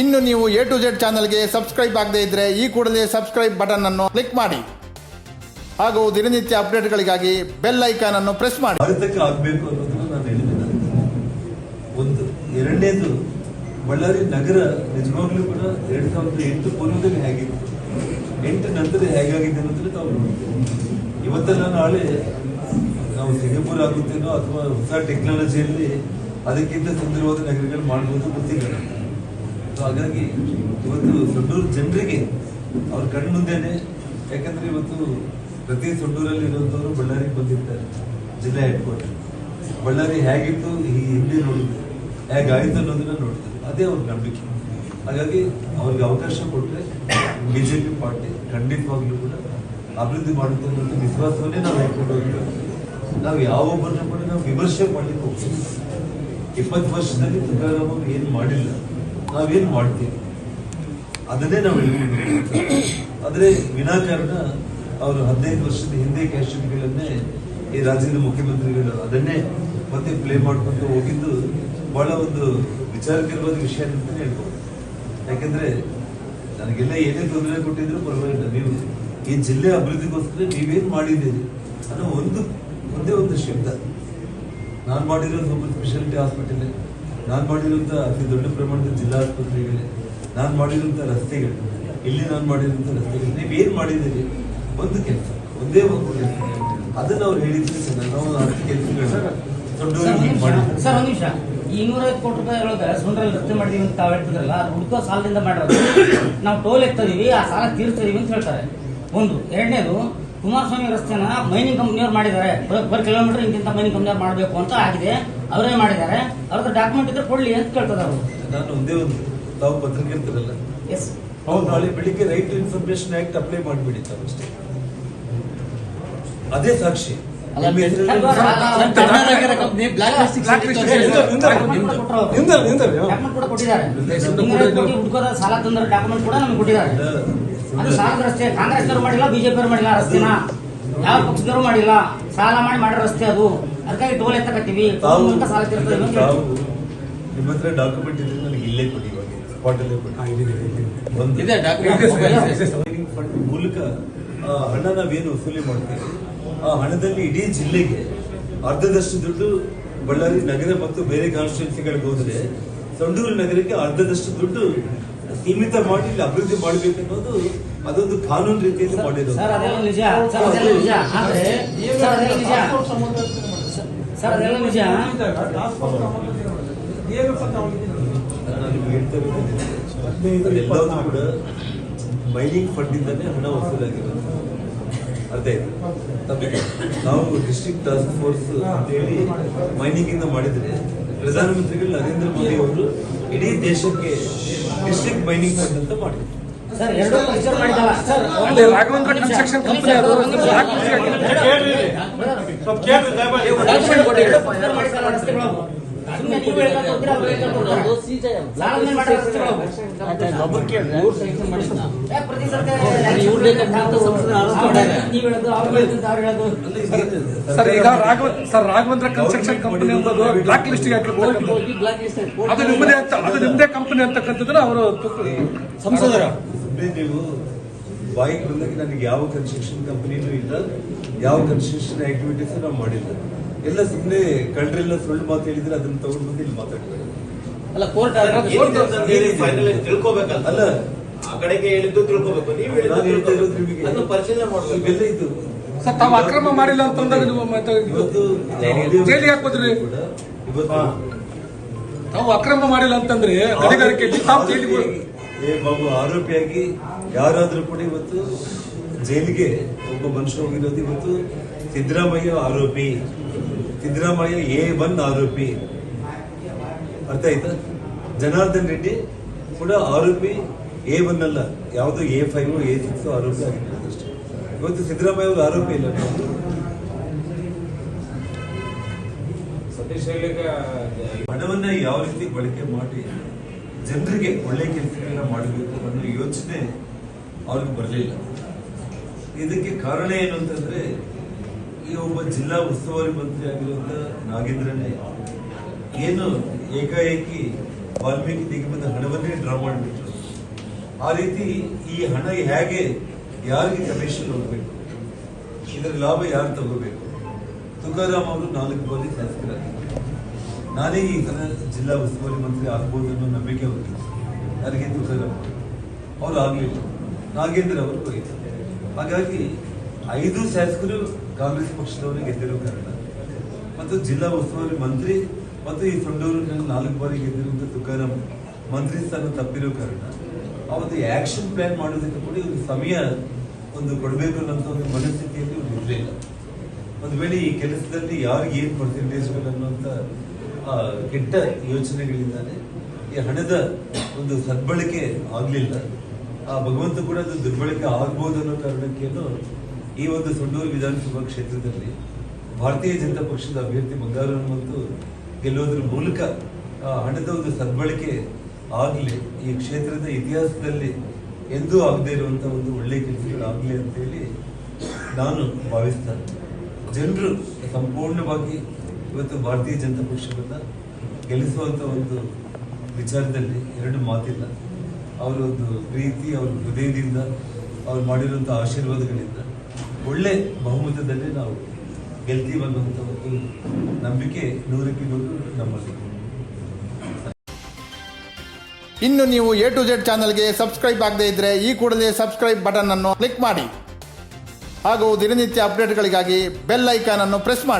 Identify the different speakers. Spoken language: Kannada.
Speaker 1: ಇನ್ನು ನೀವು ಎ ಟು ಜೆಡ್ ಚಾನಲ್ಗೆ ಸಬ್ಸ್ಕ್ರೈಬ್ ಆಗದೇ ಇದ್ದರೆ ಈ ಕೂಡಲೇ ಸಬ್ಸ್ಕ್ರೈಬ್ ಬಟನ್ ಅನ್ನು ಕ್ಲಿಕ್ ಮಾಡಿ. ಹಾಗೂ ದಿನನಿತ್ಯ ಅಪ್ಡೇಟ್ಗಳಿಗಾಗಿ ಬೆಲ್ ಐಕಾನ್ ಅನ್ನು ಪ್ರೆಸ್ ಮಾಡಿ.
Speaker 2: ಆಗಬೇಕು ಅನ್ನೋದನ್ನು ನಾನು ಹೇಳಿದ್ದೇನೆ. ಒಂದು ಎರಡನೇದು, ಬಳ್ಳಾರಿ ನಗರ ನಿಜವಾಗ್ಲೂ ಕೂಡ ಎರಡು ಸಾವಿರದ ಎಂಟು ಪೂರ್ವದಲ್ಲಿ ಹೇಗಿತ್ತು? ಎಂಟು ನಂತರ ಹೇಗಾಗಿದೆ ಅನ್ನೋದನ್ನ ತಾವು ನೋಡ್ತೀವಿ. ಇವತ್ತೆಲ್ಲ ನಾಳೆ ನಾವು ಸಿಂಗಪುರ್ ಆಗುತ್ತೇನೋ ಅಥವಾ ಹೊಸ ಟೆಕ್ನಾಲಜಿಯಲ್ಲಿ ಅದಕ್ಕಿಂತ ಸುಂದರವಾದ ನಗರಗಳು ಮಾಡ್ಬೋದು ಗೊತ್ತಿಲ್ಲ. So, ಹಾಗಾಗಿ ಇವತ್ತು ಸೊಂಡೂರು ಜನರಿಗೆ ಅವ್ರ ಕಣ್ಮುಂದೆನೆ ಯಾಕಂದ್ರೆ ಇವತ್ತು ಪ್ರತಿ ಸೊಂಡೂರಲ್ಲಿ ಇರುವಂತವರು ಬಳ್ಳಾರಿಗೆ ಬಂದಿರ್ತಾರೆ, ಜಿಲ್ಲಾ ಹೆಡ್ ಕ್ವಾರ್ಟರ್ ಬಳ್ಳಾರಿ ಹೇಗಿತ್ತು, ಈ ಹಿಂದೆ ನೋಡಿದ್ರು ಹೇಗಾಯ್ತು ಅನ್ನೋದನ್ನ ನೋಡ್ತಾರೆ ಅದೇ ಅವ್ರ ನಂಬಿಕೆ. ಹಾಗಾಗಿ ಅವ್ರಿಗೆ ಅವಕಾಶ ಕೊಟ್ಟರೆ ಬಿಜೆಪಿ ಪಾರ್ಟಿ ಖಂಡಿತವಾಗ್ಲೂ ಕೂಡ ಅಭಿವೃದ್ಧಿ ಮಾಡುತ್ತೆ ಅನ್ನೋ ವಿಶ್ವಾಸವನ್ನೇ ನಾವು ಹೇಳ್ಕೊಂಡು ಹೋಗ್ತೇವೆ ನಾವು ಯಾವೊಬ್ಬರನ್ನ ಕೂಡ ನಾವು ವಿಮರ್ಶೆ ಮಾಡಲಿಕ್ಕೆ ಹೋಗ್ತೀವಿ. ಇಪ್ಪತ್ತು ವರ್ಷದಲ್ಲಿ ತುಕಾರಾಮ್ ಏನು ಮಾಡಿಲ್ಲ. ನಾವೇನು ಮಾಡ್ತೀವಿ? ಅದನ್ನೇ ನಾವು ಆದರೆ ವಿನಾಕಾರಣ ಅವರು ಹದಿನೈದು ವರ್ಷದ ಹಿಂದೆ ಕ್ಯಾಶನ್ಗಳನ್ನೇ ಈ ರಾಜ್ಯದ ಮುಖ್ಯಮಂತ್ರಿಗಳು ಅದನ್ನೇ ಮತ್ತೆ ಪ್ಲೇ ಮಾಡ್ಕೊಂಡು ಹೋಗಿದ್ದು ಬಹಳ ಒಂದು ವಿಚಾರಕರವಾದ ವಿಷಯ ಅಂತ ಹೇಳ್ಬೋದು. ಯಾಕಂದ್ರೆ ನನಗೆಲ್ಲ ಏನೇ ತೊಂದರೆ ಕೊಟ್ಟಿದ್ರು ಪರವಾಗಿಲ್ಲ. ನೀವು ಈ ಜಿಲ್ಲೆ ಅಭಿವೃದ್ಧಿಗೋಸ್ಕರ ನೀವೇನು ಮಾಡಿದ್ದೀರಿ ಅನ್ನೋ ಒಂದು, ಒಂದೇ ಒಂದು ಶಬ್ದ. ನಾನು ಮಾಡಿರೋ ಸ್ಪೆಷಾಲಿಟಿ ಹಾಸ್ಪಿಟಲ್ ನಾನು ಮಾಡಿರುವಂಥ ಅತಿ ದೊಡ್ಡ ಪ್ರಮಾಣದ ಜಿಲ್ಲಾ ಆಸ್ಪತ್ರೆಗಳೇ ನಾನು ಮಾಡಿರುವಂತಹ ರಸ್ತೆಗಳು ಇಲ್ಲಿ ನಾನು ಮಾಡಿರುವಂತಹ ರಸ್ತೆಗಳು ನೀವೇನ್ ಮಾಡಿದ್ದೀರಿ? ಒಂದು ಕೆಲಸ ಒಂದೇ ಒಂದು ಕೆಲಸ. ಅದನ್ನ ಅವ್ರು ಹೇಳಿದ್ರೆ ಸರ್ ನಾವು ಹತ್ತು ಕೆಲಸಗಳು
Speaker 3: ಸರ್,
Speaker 2: ದೊಡ್ಡವರಿಗೆ
Speaker 3: ಒಂದ್
Speaker 2: ಹೀಗೆ ಮಾಡಿದ್ವಿ
Speaker 3: ಸರ್ ಒಂದ್ ನಿಮಿಷ. ಈ ಕೋಟಿ ರೂಪಾಯಿ ಒಳಗೆ ಸುಂಡ್ರಲ್ಲಿ ರಸ್ತೆ ಮಾಡಿದೀವಿ ಅಂತ ತಾವು ಹೇಳ್ತಿದ್ರಲ್ಲ ಅದು ಹುಡುಕೋ ಸಾಲದಿಂದ ಮಾಡಿರೋದು. ನಾವು ಟೋಲ್ ಎತ್ತದೀವಿ ಆ ಸಾಲ ತೀರ್ಸ್ತೀವಿ ಅಂತ ಹೇಳ್ತಾರೆ. ಒಂದು. ಎರಡನೇದು ಕುಮಾರಸ್ವಾಮಿ ರಸ್ತೆನ ಮೈನಿಂಗ್ ಕಂಪ್ನಿಯವ್ರು ಮಾಡಿದ್ದಾರೆ. ಪರ್ ಕಿಲೋಮೀಟರ್ ಇಂತಿಂತ ಮೈನಿಂಗ್ ಕಂಪ್ನಿಯವ್ರು ಮಾಡಬೇಕು ಅಂತ ಆಗಿದೆ. ಅವರೇ ಮಾಡಿದ್ದಾರೆ. ಅವ್ರದ್ದು ಡಾಕ್ಯುಮೆಂಟ್ ಇದ್ರೆ ಕೊಡ್ಲಿ ಅಂತ ಕೇಳ್ತದ ಅವರು.
Speaker 2: ನಾನು ಒಂದೇ ಒಂದು ತಾವು ಪತ್ರಕರ್ತರಲ್ಲ?
Speaker 3: ಎಸ್
Speaker 2: ಅವ್ರು ನಾಳೆ ಬೆಳಿಗ್ಗೆ right to information act apply ಮಾಡಿಬಿಡಿ ಅಷ್ಟೇ. ಅದೇ ಸಾಕ್ಷಿ.
Speaker 3: ಹುಡುಕೋದ ಸಾಲ ತಂದ್ರೆ ಡಾಕ್ಯುಮೆಂಟ್ ಕೂಡ ನಮ್ಗೆ ಕೊಟ್ಟಿದ್ದಾರೆ. ರಸ್ತೆ ಕಾಂಗ್ರೆಸ್ನವರು ಮಾಡಿಲ್ಲ ಬಿಜೆಪಿ ಮಾಡಿಲ್ಲ ರಸ್ತೆನ. ಯಾವ ಪಕ್ಷದವರು ಮಾಡಿಲ್ಲ. ಸಾಲ ಮಾಡಿ ಮಾಡಿರೋ ರಸ್ತೆ ಅದು. ಅದಕ್ಕಾಗಿ ಟೋಲ್ ಎತ್ತಕತ್ತೀವಿ. ಕಟ್ಟಿವಿ ಸಾಲ
Speaker 2: ನಿಮ್ಮ ಹತ್ರ ಡಾಕ್ಯುಮೆಂಟ್ ಇದ್ರೆ ನನಗೆ ಇಲ್ಲೇ ಕೊಡಿ ಇವಾಗ. ಸ್ಪಾಟಲ್ಲೇ ಕೊಡಿ. fund ಮೂಲಕ ಆ ಹಣ ನಾವೇನು ವಸೂಲಿ ಮಾಡ್ತೀವಿ. ಆ ಹಣದಲ್ಲಿ ಇಡೀ ಜಿಲ್ಲೆಗೆ ಅರ್ಧದಷ್ಟು ದುಡ್ಡು ಬಳ್ಳಾರಿ ನಗರ ಮತ್ತು ಬೇರೆ ಕಾನ್ಸ್ಟಿಟ್ಯೂನ್ಸಿಗಳಿಗೆ ಹೋದ್ರೆ ಸಂಡೂರು ನಗರಕ್ಕೆ ಅರ್ಧದಷ್ಟು ದುಡ್ಡು ಸೀಮಿತ ಮಾಡಿ ಇಲ್ಲಿ ಅಭಿವೃದ್ಧಿ ಮಾಡಬೇಕು ಅನ್ನೋದು ಅದೊಂದು ಕಾನೂನು ರೀತಿಯಲ್ಲಿ ಮಾಡಿದ್ರು
Speaker 3: ಸರ್ ಅದೆಲ್ಲ ನಿಜ ಸರ್ ಅದೆಲ್ಲ ನಿಜ ಆದ್ರೆ ಸರ್ ಅದೆಲ್ಲ ನಿಜ ಸರ್ ಅದೆಲ್ಲ ನಿಜ
Speaker 2: ನಾನು ನಿಮ್ಗೆ ಹೇಳ್ತಾ ಇರೋದು ಅದೆಲ್ಲವೂ ಕೂಡ ಮೈನಿಂಗ್ ಫಂಡ್ ಇಂದಾನೆ ಹಣ ವಸೂಲಾಗಿರೋದು ಅದೇ? ನಾವು ಡಿಸ್ಟ್ರಿಕ್ಟ್ ಟಾಸ್ಕ್ ಫೋರ್ಸ್ ಅಂತೇಳಿ ಮೈನಿಂಗ್ ಇಂದ ಮಾಡಿದ್ರೆ ಪ್ರಧಾನಮಂತ್ರಿಗಳು ನರೇಂದ್ರ ಮೋದಿ ಅವರು ಇಡೀ ದೇಶಕ್ಕೆ ಡಿಸ್ಟ್ರಿಕ್ಟ್ ಮೈನಿಂಗ್ ಫಂಡ್ ಅಂತ ಮಾಡಿದ್ರು.
Speaker 4: ಕಂಪನಿ ಸರ್, ಈಗ Raghava sir, Raghavendra construction company ಅನ್ನೋದು ಬ್ಲಾಕ್
Speaker 5: ಲಿಸ್ಟ್
Speaker 4: ಅದು ನಿಮ್ಮದೇ ಅದು ನಿಮ್ಮದೇ ಕಂಪನಿ ಅಂತಕ್ಕಂಥದ್ದನ್ನ ಅವರು
Speaker 5: ಸಂಸದರ
Speaker 2: ನೀವು ಬಾಯಿಗೆ ಬಂದಾಗ ನನಗೆ ಯಾವ ಕನ್ಸ್ಟ್ರಕ್ಷನ್ ಕಂಪನಿನೂ ಇಲ್ಲ, ಯಾವ ಕನ್ಸ್ಟ್ರಕ್ಷನ್ ಆಕ್ಟಿವಿಟೀಸ್ ನಾವು ಮಾಡಿಲ್ಲ. ಎಲ್ಲ ಸುಮ್ಮನೆ ಕಳ್ರೆಲ್ಲ ಸುಳ್ಳು ಮಾತು ಹೇಳಿದ್ರೆ ಅದನ್ನ ತಗೊಂಡು ಬಂದು ಇಲ್ಲಿ ಮಾತಾಡ್ತಾರೆ.
Speaker 5: ಅಲ್ಲ ಕೋರ್ಟ್
Speaker 6: ತಿಳ್ಕೋಬೇಕಲ್ಲ ತಿಳ್ಕೊಬೇಕಲ್ಲ
Speaker 2: ಅಲ್ಲ.
Speaker 6: ಆ ಕಡೆಗೆ ಹೇಳಿದ್ದು ತಿಳ್ಕೊಬೇಕು. ನೀವು ಹೇಳಿದ್ದು ಪರಿಶೀಲನೆ ಮಾಡ್ಬೇಕು.
Speaker 2: ಇದು.
Speaker 4: ಸರ್ ತಾವು ಅಕ್ರಮ ಮಾಡಿಲ್ಲ ಅಂತಂದಾಗ ನೀವು
Speaker 2: ಇವತ್ತು
Speaker 4: ಜೈಲಿಗೆ ಹಾಕೋದ್ರಿ
Speaker 2: ಇವತ್ತು
Speaker 4: ತಾವು ಅಕ್ರಮ ಮಾಡಿಲ್ಲ ಅಂತಂದ್ರೆ ಗಣಿಗಾರಿಕೆ ತಾವು ಜೈಲಿಗೆ
Speaker 2: ಏ ಬಾಬು ಆರೋಪಿಯಾಗಿ ಯಾರಾದ್ರೂ ಕೂಡ ಇವತ್ತು ಜೈಲಿಗೆ ಒಬ್ಬ ಮನುಷ್ಯ ಹೋಗಿರೋದು ಇವತ್ತು ಸಿದ್ದರಾಮಯ್ಯ ಆರೋಪಿ. ಸಿದ್ದರಾಮಯ್ಯ ಎ ಒನ್ ಆರೋಪಿ. ಅರ್ಥ ಆಯ್ತಾ? ಜನಾರ್ದನ್ ರೆಡ್ಡಿ ಕೂಡ ಆರೋಪಿ ಎ ಒನ್ ಅಲ್ಲ ಯಾವುದು ಎ ಫೈವ್ ಎ ಸಿಕ್ಸ್ ಆರೋಪಿ ಆಗಿರ್ಬೋದು ಅಷ್ಟೇ. ಇವತ್ತು ಸಿದ್ದರಾಮಯ್ಯ ಅವರು ಆರೋಪಿ ಇಲ್ಲ ಹಣವನ್ನ ಯಾವ ರೀತಿ ಬಳಕೆ ಮಾಡಿ ಜನರಿಗೆ ಒಳ್ಳೆ ಕೆಲಸಗಳನ್ನ ಮಾಡಬೇಕು ಅನ್ನೋ ಯೋಚನೆ ಅವ್ರಿಗೆ ಬರಲಿಲ್ಲ. ಇದಕ್ಕೆ ಕಾರಣ ಏನು ಅಂತಂದ್ರೆ ಈ ಒಬ್ಬ ಜಿಲ್ಲಾ ಉಸ್ತುವಾರಿ ಮಂತ್ರಿ ಆಗಿರುವಂತ ನಾಗೇಂದ್ರನೇ, ಏನು ಏಕಾಏಕಿ ವಾಲ್ಮೀಕಿ ನಿಗಮದ ಹಣವನ್ನೇ ಡ್ರಾ ಮಾಡಿಬಿಟ್ರು. ಆ ರೀತಿ ಈ ಹಣ ಹೇಗೆ ಯಾರಿಗೆ ಕಮಿಷನ್ ಹೋಗಬೇಕು ಇದರ ಲಾಭ ಯಾರು ತಗೋಬೇಕು? ತುಕಾರಾಮ್ ಅವರು ನಾಲ್ಕು ಬಾರಿ ಶಾಸಕರಾಗಿದ್ದಾರೆ ನಾನೇ ಈ ಸಲ ಜಿಲ್ಲಾ ಉಸ್ತುವಾರಿ ಮಂತ್ರಿ ಆಗ್ಬೋದು ಅನ್ನೋ ನಂಬಿಕೆ ಅವರಿಗೆ. ಯಾರಿಗೆ? ತುಕಾರಾಮ್ ಅವರು ಆಗಲಿಲ್ಲ. ನಾಗೇಂದ್ರ ಅವರು ಹೋಗಿದ್ದಾರೆ ಹಾಗಾಗಿ ಐದು ಶಾಸಕರು ಕಾಂಗ್ರೆಸ್ ಪಕ್ಷದವರು ಗೆದ್ದಿರೋ ಕಾರಣ. ಮತ್ತು ಜಿಲ್ಲಾ ಉಸ್ತುವಾರಿ ಮಂತ್ರಿ ಮತ್ತು ಈ ಸೊಂಡೂರಿನಲ್ಲಿ ನಾಲ್ಕು ಬಾರಿ ಗೆದ್ದಿರುವಂಥ ತುಕಾರಾಮ್ ಮಂತ್ರಿ ಸ್ಥಾನ ತಪ್ಪಿರೋ ಕಾರಣ. ಅವತ್ತು ಆಕ್ಷನ್ ಪ್ಲಾನ್ ಮಾಡೋದಕ್ಕೆ ಕೂಡ ಒಂದು ಸಮಯ ಒಂದು ಕೊಡಬೇಕು ಅನ್ನೋಂಥ ಒಂದು ಮನಸ್ಥಿತಿಯಲ್ಲಿ ಒಂದು ಇರಲಿಲ್ಲ ಒಂದು ವೇಳೆ ಈ ಕೆಲಸದಲ್ಲಿ ಯಾರಿಗೆ ಏನು ಪರ್ಸೆಂಟೇಜ್ಗಳು ಅನ್ನುವಂಥ ಆ, ಕೆಟ್ಟ ಯೋಚನೆಗಳಿಂದಾನೆ ಈ ಹಣದ ಒಂದು ಸದ್ಬಳಕೆ ಆಗಲಿಲ್ಲ. ಆ ಭಗವಂತ ಕೂಡ ಅದು ದುರ್ಬಳಕೆ ಆಗ್ಬೋದು ಅನ್ನೋ ಕಾರಣಕ್ಕೇನು ಈ ಒಂದು ಸೊಂಡೂರು ವಿಧಾನಸಭಾ ಕ್ಷೇತ್ರದಲ್ಲಿ ಭಾರತೀಯ ಜನತಾ ಪಕ್ಷದ ಅಭ್ಯರ್ಥಿ ಬಂಗಾರ ಮತ್ತು ಗೆಲ್ಲೋದ್ರ ಮೂಲಕ ಹಣದ ಒಂದು ಸದ್ಬಳಕೆ ಆಗಲಿ, ಈ ಕ್ಷೇತ್ರದ ಇತಿಹಾಸದಲ್ಲಿ ಎಂದೂ ಆಗದೇ ಇರುವಂತ ಒಂದು ಒಳ್ಳೆಯ ಕೆಲಸಗಳಾಗಲಿ ಅಂತೇಳಿ ನಾನು ಭಾವಿಸ್ತೇನೆ ಜನರು ಸಂಪೂರ್ಣವಾಗಿ ಇವತ್ತು ಭಾರತೀಯ ಜನತಾ ಪಕ್ಷವನ್ನ ಗೆಲ್ಲಿಸುವಂತ ಒಂದು ವಿಚಾರದಲ್ಲಿ ಎರಡು ಮಾತಿಲ್ಲ. ಅವರ ಒಂದು ಪ್ರೀತಿ, ಅವ್ರ ಹೃದಯದಿಂದ, ಅವ್ರು ಮಾಡಿರುವಂಥ ಆಶೀರ್ವಾದಗಳಿಂದ ಒಳ್ಳೆ ಬಹುಮತದಲ್ಲಿ ನಾವು ಗೆಲ್ತೀವಿ ಅನ್ನುವಂಥ ಒಂದು ನಂಬಿಕೆ ನೂರಕ್ಕೆ ನೂರು ನಮ್ಮಲ್ಲಿ.
Speaker 1: ಇನ್ನು ನೀವು ಎ ಟು ಜೆಡ್ ಚಾನಲ್ಗೆ ಸಬ್ಸ್ಕ್ರೈಬ್ ಆಗದೇ ಇದ್ದರೆ ಈ ಕೂಡಲೇ ಸಬ್ಸ್ಕ್ರೈಬ್ ಬಟನ್ ಅನ್ನು ಕ್ಲಿಕ್ ಮಾಡಿ. ಹಾಗೂ ದಿನನಿತ್ಯ ಅಪ್ಡೇಟ್ಗಳಿಗಾಗಿ ಬೆಲ್ ಐಕಾನ್ ಅನ್ನು ಪ್ರೆಸ್ ಮಾಡಿ.